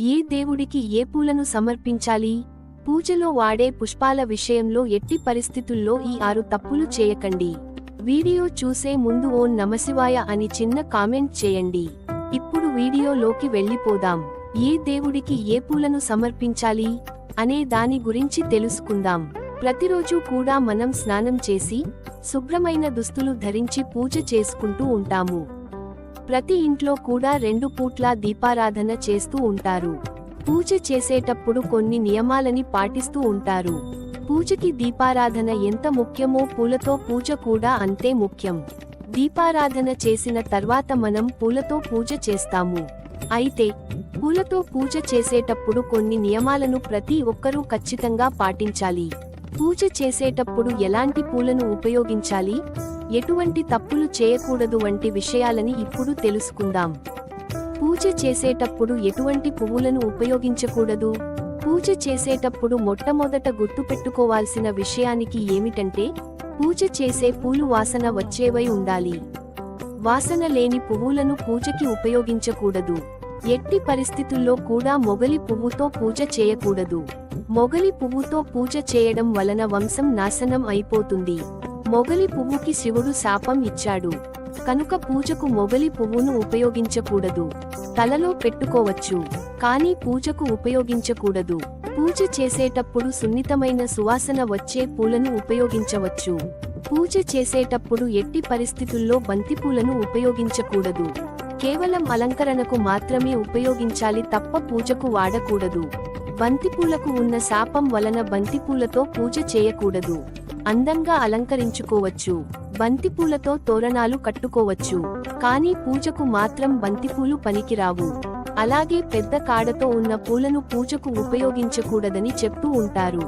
ఏ దేవుడికి ఏ పూలను సమర్పించాలి? పూజలో వాడే పుష్పాల విషయంలో ఎట్టి పరిస్థితుల్లో ఈ ఆరు తప్పులు చేయకండి. వీడియో చూసే ముందు ఓం నమశివాయ అని చిన్న కామెంట్ చేయండి. ఇప్పుడు వీడియోలోకి వెళ్ళిపోదాం. ఏ దేవుడికి ఏ పూలను సమర్పించాలి? అనే దాని గురించి తెలుసుకుందాం. ప్రతిరోజు కూడా మనం స్నానం చేసి శుభ్రమైన దుస్తులు ధరించి పూజ చేసుకుంటూ ఉంటాము. ప్రతి ఇంట్లో కూడా రెండు పూట్ల దీపారాధన చేస్తూ ఉంటారు. పూజ చేసేటప్పుడు కొన్ని నియమాలని పాటిస్తూ ఉంటారు. పూజకి దీపారాధన ఎంత ముఖ్యమో పూలతో పూజ కూడా అంతే ముఖ్యం. దీపారాధన చేసిన తర్వాత మనం పూలతో పూజ చేస్తాము. అయితే పూలతో పూజ చేసేటప్పుడు కొన్ని నియమాలను ప్రతి ఒక్కరూ ఖచ్చితంగా పాటించాలి. పూజ చేసేటప్పుడు ఎలాంటి పూలను ఉపయోగించాలి? ఎటువంటి తప్పులు చేయకూడదు వంటి విషయాలని ఇప్పుడు తెలుసుకుందాం. పూజ చేసేటప్పుడు ఎటువంటి పువ్వులను ఉపయోగించకూడదు? పూజ చేసేటప్పుడు మొట్టమొదట గుర్తుపెట్టుకోవాల్సిన విషయానికి ఏమిటంటే పూజ చేసే పూలు వాసన వచ్చేవై ఉండాలి. వాసన లేని పువ్వులను పూజకి ఉపయోగించకూడదు. ఎట్టి పరిస్థితుల్లో కూడా మొగలి పువ్వుతో పూజ చేయకూడదు. మొగలి పువ్వుతో పూజ చేయడం వలన వంశం నాశనం అయిపోతుంది. మొగలి పువ్వుకి శివుడు శాపం ఇచ్చాడు. కనుక పూజకు మొగలి పువ్వును ఉపయోగించకూడదు. తలలో పెట్టుకోవచ్చు. కానీ పూజకు ఉపయోగించకూడదు. పూజ చేసేటప్పుడు సున్నితమైన సువాసన వచ్చే పూలను ఉపయోగించవచ్చు. పూజ చేసేటప్పుడు ఎట్టి పరిస్థితుల్లో బంతిపూలను ఉపయోగించకూడదు. కేవలం అలంకరణకు మాత్రమే ఉపయోగించాలి తప్ప పూజకు వాడకూడదు. బంతిపూలకు ఉన్న శాపం వలన బంతిపూలతో పూజ చేయకూడదు. అందంగా అలంకరించుకోవచ్చు. బంతిపూలతో తోరణాలు కట్టుకోవచ్చు. కానీ పూజకు మాత్రం బంతిపూలు పనికిరావు. అలాగే పెద్ద కాడతో ఉన్న పూలను పూజకు ఉపయోగించకూడదని చెప్తూ ఉంటారు.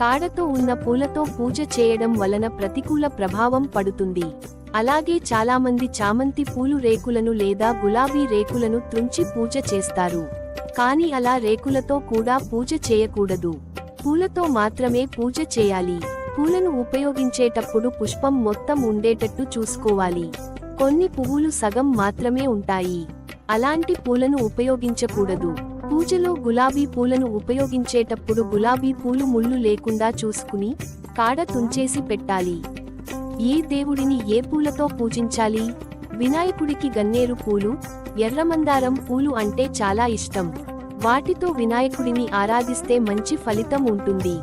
కాడతో ఉన్న పూలతో పూజ చేయడం వలన ప్రతికూల ప్రభావం పడుతుంది. అలాగే చాలామంది చామంతి పూలు రేకులను లేదా గులాబీ రేకులను త్రుంచి పూజ చేస్తారు. కానీ అలా రేకులతో కూడా పూజ చేయకూడదు. పూలతో మాత్రమే పూజ చేయాలి. పూలను ఉపయోగించేటప్పుడు పుష్పం మొత్తం ఉండేటట్టు చూసుకోవాలి. కొన్ని పువ్వులు సగం మాత్రమే ఉంటాయి. అలాంటి పూలను ఉపయోగించకూడదు. పూజలో గులాబీ పూలను ఉపయోగించేటప్పుడు గులాబీ పూలు ముళ్ళు లేకుండా చూసుకుని కాడ తుంచేసి పెట్టాలి. ఏ దేవుడిని ఏ పూలతో పూజించాలి? వినాయకుడికి గన్నేరు పూలు ఎర్రమందారం పూలు అంటే చాలా ఇష్టం. వాటితో వినాయకుడిని ఆరాధిస్తే మంచి ఫలితం ఉంటుంది.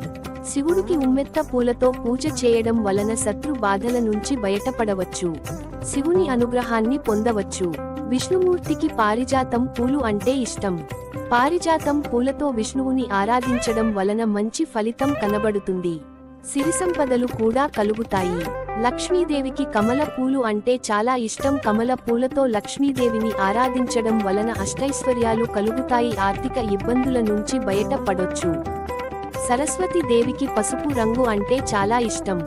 శివుడికి ఉమ్మెత్త పూలతో పూజ చేయడం వలన శత్రు బాధల నుంచి బయటపడవచ్చు. శివుని అనుగ్రహాన్ని పొందవచ్చు. విష్ణుమూర్తికి పారిజాతం పూలు అంటే ఇష్టం. పారిజాతం పూలతో విష్ణువుని ఆరాధించడం వలన మంచి ఫలితం కనబడుతుంది. సిరి సంపదలు కూడా కలుగుతాయి. లక్ష్మీదేవికి కమల పూలు అంటే చాలా ఇష్టం. కమల పూలతో లక్ష్మీదేవిని ఆరాధించడం వలన అష్టైశ్వర్యాలు కలుగుతాయి. ఆర్థిక ఇబ్బందుల నుంచి బయటపడొచ్చు. సరస్వతి దేవికి పసుపు రంగు అంటే చాలా ఇష్టం.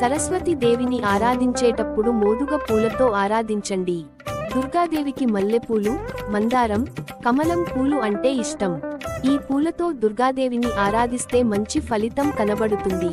సరస్వతి దేవిని ఆరాధించేటప్పుడు మోదుగ పూలతో ఆరాధించండి. దుర్గాదేవికి మల్లెపూలు మందారం కమలం పూలు అంటే ఇష్టం. ఈ పూలతో దుర్గాదేవిని ఆరాధిస్తే మంచి ఫలితం కనబడుతుంది.